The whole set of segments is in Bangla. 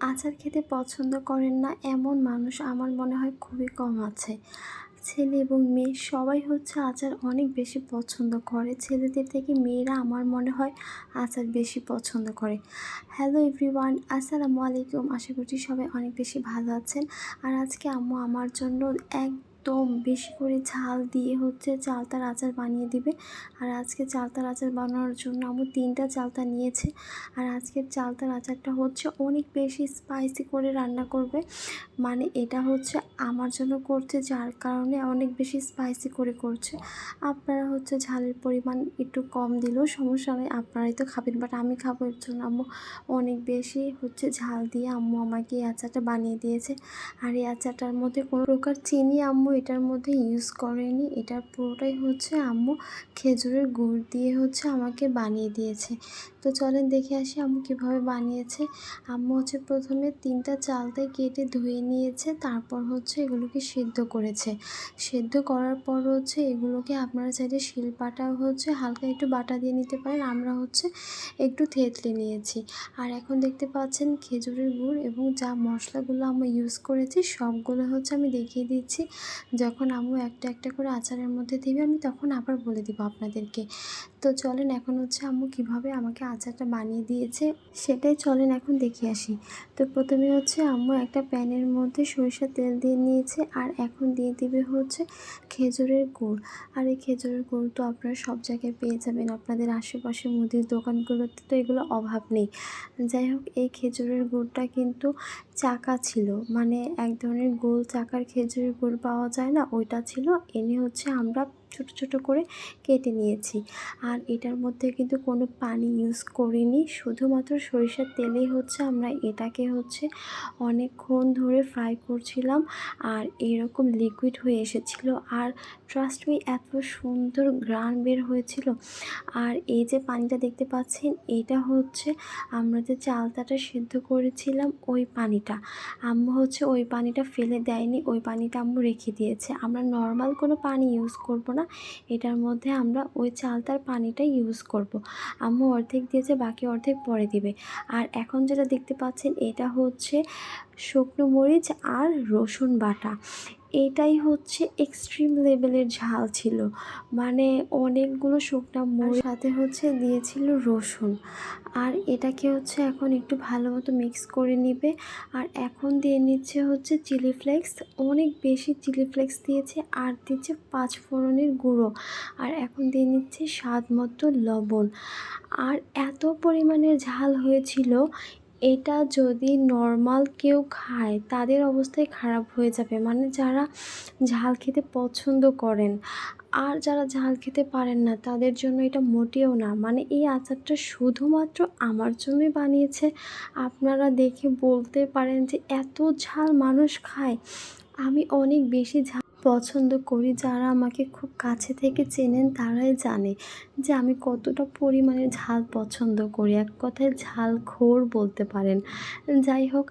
আচার খেতে পছন্দ করেন না এমন মানুষ আমার মনে হয় খুবই কম আছে। ছেলে এবং মেয়ে সবাই হচ্ছে আচার অনেক বেশি পছন্দ করে। ছেলেদের থেকে মেয়েরা আমার মনে হয় আচার বেশি পছন্দ করে। হ্যালো এভরিওয়ান আসসালামু আলাইকুম। আশা করছি সবাই অনেক বেশি ভালো আছেন। আর আজকে আম্মু আমার জন্য একদম বেশি করে ঝাল দিয়ে হচ্ছে চালতার আচার বানিয়ে দিবে। আর আজকে চালতার আচার বানানোর জন্য আম্মু তিনটা চালতা নিয়েছে। আর আজকের চালতার আচারটা হচ্ছে অনেক বেশি স্পাইসি করে রান্না করবে। মানে এটা হচ্ছে আমার জন্য করছে, যার কারণে অনেক বেশি স্পাইসি করে করছে। আপনারা হচ্ছে ঝালের পরিমাণ একটু কম দিলেও সমস্যা নেই, আপনারাই তো খাবেন। বাট আমি খাব এর জন্য আম্মু অনেক বেশি হচ্ছে ঝাল দিয়ে আম্মু আমাকে এই আচারটা বানিয়ে দিয়েছে। আর এই আচারটার মধ্যে কোনো প্রকার চিনি আম্মু এটার মধ্যে ইউজ করেনি। এটার পুরোটাই হচ্ছে আম্মু খেজুরের গুড় দিয়ে হচ্ছে আমাকে বানিয়ে দিয়েছে। তো চলেন দেখে আসি আম্মু কীভাবে বানিয়েছে। আম্মু হচ্ছে প্রথমে তিনটা চালতে কেটে ধুয়ে নিয়েছে, তারপর হচ্ছে এগুলোকে সিদ্ধ করেছে। সেদ্ধ করার পর হচ্ছে এগুলোকে আপনারা চাইলে শিলপাটাও হচ্ছে হালকা একটু বাটা দিয়ে নিতে পারেন, আমরা হচ্ছে একটু থেতলে নিয়েছি। আর এখন দেখতে পাচ্ছেন খেজুরের গুড় এবং যা মশলাগুলো আমরা ইউজ করেছি, সবগুলো হচ্ছে আমি দেখিয়ে দিচ্ছি। যখন আম্মু একটা একটা করে আচারের মধ্যে দেবে, আমি তখন আবার বলে দিব আপনাদেরকে। তো চলেন এখন হচ্ছে আম্মু কীভাবে আমাকে আচারটা বানিয়ে দিয়েছে, সেটাই চলেন এখন দেখে আসি। তো প্রথমে হচ্ছে আম্মু একটা প্যানের মধ্যে সরিষার তেল দিয়ে নিয়েছে, আর এখন দিয়ে দিবে হচ্ছে খেজুরের গুড়। আর এই খেজুরের গুড় তো আপনারা সব জায়গায় পেয়ে যাবেন, আপনাদের আশেপাশে মুদির দোকানগুলোতে তো এগুলো অভাব নেই। যাই হোক, এই খেজুরের গুড়টা কিন্তু চাকা ছিল। মানে এক ধরনের গোল চাকার খেজুরের গুড় পাওয়া যায় না? ওইটা ছিল। এনে হচ্ছে আমরা ছোট ছোট করে কেটে নিয়েছি। আর এটার মধ্যে কিন্তু কোনো পানি ইউজ করিনি। শুধুমাত্র সরিষার তেলেই হচ্ছে। আমরা এটাকে হচ্ছে অনেকক্ষণ ধরে ফ্রাই করছিলাম আর এরকম লিকুইড হয়ে এসেছিল। আর ট্রাস্ট মি এত সুন্দর গ্রান বের হয়েছিল। আর এই যে পানিটা দেখতে পাচ্ছেন, এটা হচ্ছে আমরা যে চালতাটা সিদ্ধ করেছিলাম, ওই পানিটা। আম্মু হচ্ছে ওই পানিটা ফেলে দেয়নি, ওই পানিটা আম্মু রেখে দিয়েছে। আমরা নর্মাল কোনো পানি ইউজ করব না। এটার মধ্যে আমরা ওই চালতার পানিটা ইউজ করব। আম্মু অর্ধেক দিয়েছে, বাকি অর্ধেক পরে দিবে আর এখন যেটা দেখতে পাচ্ছেন, এটা হচ্ছে শুকনো মরিচ আর রসুন বাটা এটাই হচ্ছে এক্সট্রিম লেভেলের ঝাল ছিল। মানে অনেকগুলো শুকনো মরিচ সাথে হচ্ছে দিয়েছিল রসুন। আর এটাকে হচ্ছে এখন একটু ভালো মতো মিক্স করে নিবে। আর এখন দিয়ে নিচ্ছে হচ্ছে চিলি ফ্লেক্স অনেক বেশি চিলি ফ্লেক্স দিয়েছে আর দিচ্ছে পাঁচ ফোড়নের গুঁড়ো। আর এখন দিয়ে নিচ্ছে স্বাদ মতো লবণ। আর এত পরিমাণের ঝাল হয়েছিল এটা যদি নর্মাল কেউ খায়, তাদের অবস্থাই খারাপ হয়ে যাবে। মানে যারা ঝাল খেতে পছন্দ করেন, আর যারা ঝাল খেতে পারেন না, তাদের জন্য এটা মোটেও না। মানে এই আচারটা শুধুমাত্র আমার জন্যই বানিয়েছে। আপনারা দেখে বলতে পারেন যে এত ঝাল মানুষ খায়, আমি অনেক বেশি ঝাল পছন্দ করি, যারা আমাকে খুব কাছে থেকে চেনেন তারাই জানে যে আমি কতটা পরিমাণে ঝাল পছন্দ করি। এক কথায় ঝাল ঘোর বলতে পারেন। যাই হোক,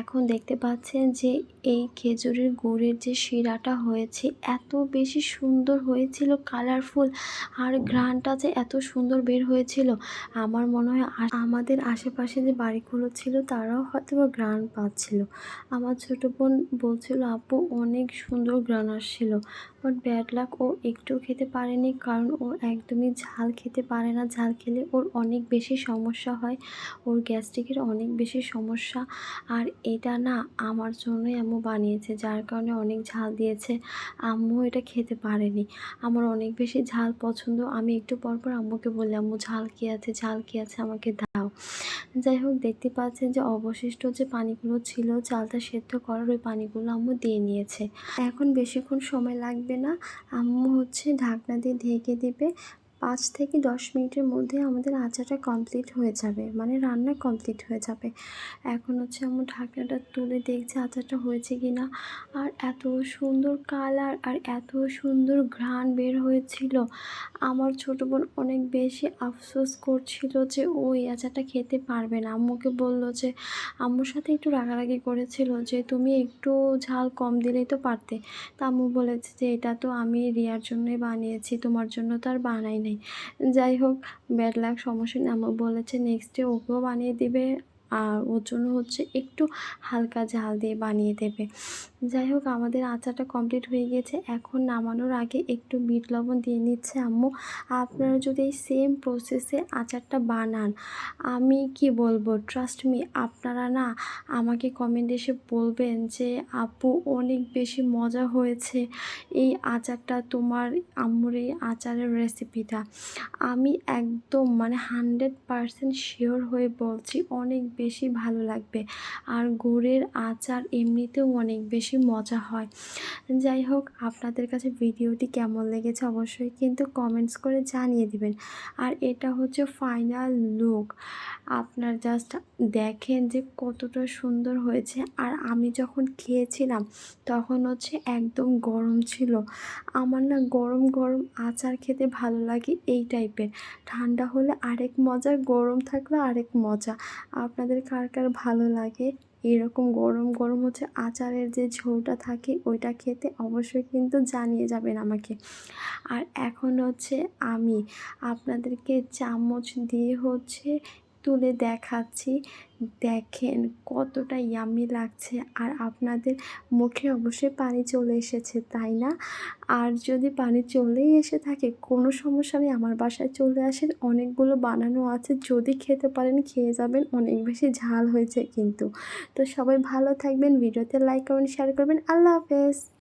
এখন দেখতে পাচ্ছেন যে এই খেজুরের গুড়ের যে শিরাটা হয়েছে, এত বেশি সুন্দর হয়েছিল কালারফুল আর ঘ্রাণটা যে এত সুন্দর বের হয়েছিল, আমার মনে হয় আমাদের আশেপাশে যে বাড়িগুলো ছিল, তারাও হয়তো বা ঘ্রাণ পাচ্ছিল। আমার ছোটো বোন বলছিল, আপু, অনেক সুন্দর ঘ্রাণ আসছিল but bad luck ও একটু খেতে পারেনি কারণ ও একদমই ঝাল খেতে পারে না। ঝাল খেলে ওর অনেক বেশি সমস্যা হয়। ওর গ্যাস্ট্রিকের অনেক বেশি সমস্যা। আর এটা না আমার জন্যই আম্মু বানিয়েছে, যার কারণে অনেক ঝাল দিয়েছে। আম্মু এটা খেতে পারেনি। আমার অনেক বেশি ঝাল পছন্দ। আমি একটু পর পর আম্মুকে বললাম, আম্মু, ঝাল কী আছে? ঝাল কী আছে? আমাকে দাও। যাই হোক, দেখতে পাচ্ছেন যে অবশিষ্ট যে পানিগুলো ছিল, চালটা সেদ্ধ করার ওই পানিগুলো আম্মু দিয়ে নিয়েছে। এখন বেশিক্ষণ সময় লাগবে না আম্মু হচ্ছে ঢাকনা দিয়ে ঢেকে দেবে। পাঁচ থেকে দশ মিনিটের মধ্যে আমাদের আচারটা কমপ্লিট হয়ে যাবে মানে রান্না কমপ্লিট হয়ে যাবে। এখন হচ্ছে আমার ঢাকনাটা তুলে দেখছে আচারটা হয়েছে কি না আর এত সুন্দর কালার আর এত সুন্দর ঘ্রাণ বের হয়েছিল। আমার ছোটো বোন অনেক বেশি আফসোস করছিল যে ওই আচারটা খেতে পারবে না। আম্মুকে বলল যে, আম্মুর সাথে একটু রাগারাগি করেছিল যে, তুমি একটু ঝাল কম দিলেই তো পারতে। তা আম্মু বলেছে যে, এটা তো আমি রিয়ার জন্যই বানিয়েছি, তোমার জন্য তো আর বানাই নেই। যাই হোক ব্যাড লাক সমস্যা নেই। আমার বলেছে নেক্সট ডে ওকেও বানিয়ে দিবে, আর ওর জন্য হচ্ছে একটু হালকা ঝাল দিয়ে বানিয়ে দেবে। যাই হোক আমাদের আচারটা কমপ্লিট হয়ে গিয়েছে এখন নামানোর আগে একটু বিট লবণ দিয়ে নিচ্ছে আম্মু। আপনারা যদি এই সেম প্রসেসে আচারটা বানান, আমি কি বলব? ট্রাস্ট মি আপনারা না আমাকে কমেন্ট এসে বলবেন যে, আপু, অনেক বেশি মজা হয়েছে এই আচারটা তোমার আম্মুর এই আচারের রেসিপিটা আমি একদম মানে হান্ড্রেড পারসেন্ট শিওর হয়ে বলছি, অনেক বেশি ভালো লাগবে। আর গুড়ের আচার এমনিতেও অনেক বেশি মজা হয়। যাই হোক, আপনাদের কাছে ভিডিওটি কেমন লেগেছে অবশ্যই কিন্তু কমেন্টস করে জানিয়ে দিবেন। আর এটা হচ্ছে ফাইনাল লুক আপনার জাস্ট দেখেন যে কতটা সুন্দর হয়েছে। আর আমি যখন খেয়েছিলাম, তখন হচ্ছে একদম গরম ছিল। আমার না গরম গরম আচার খেতে ভালো লাগে এই টাইপের ঠান্ডা হলে আরেক মজা গরম থাকলে আরেক মজা। আপনাদের কার কার ভালো লাগে? এরকম গরম গরম হচ্ছে আচারের যে ঝোলটা থাকে ওইটা খেতে অবশ্যই কিন্তু জানিয়ে যাবেন আমাকে। আর এখন হচ্ছে আমি আপনাদেরকে চামচ দিয়ে হচ্ছে তুলে দেখাচ্ছি। দেখেন কতটা ইয়ামি লাগছে। আর আপনাদের মুখে অবশ্যই পানি চলে এসেছে, তাই না? আর যদি পানি চলেই এসে থাকে, কোনো সমস্যা নেই। আমার বাসায় চলে আসেন, অনেকগুলো বানানো আছে। যদি খেতে পারেন, খেয়ে যাবেন, অনেক বেশি ঝাল হয়েছে কিন্তু। তো সবাই ভালো থাকবেন, ভিডিওতে লাইক কমেন্ট শেয়ার করবেন। আল্লাহ হাফেজ।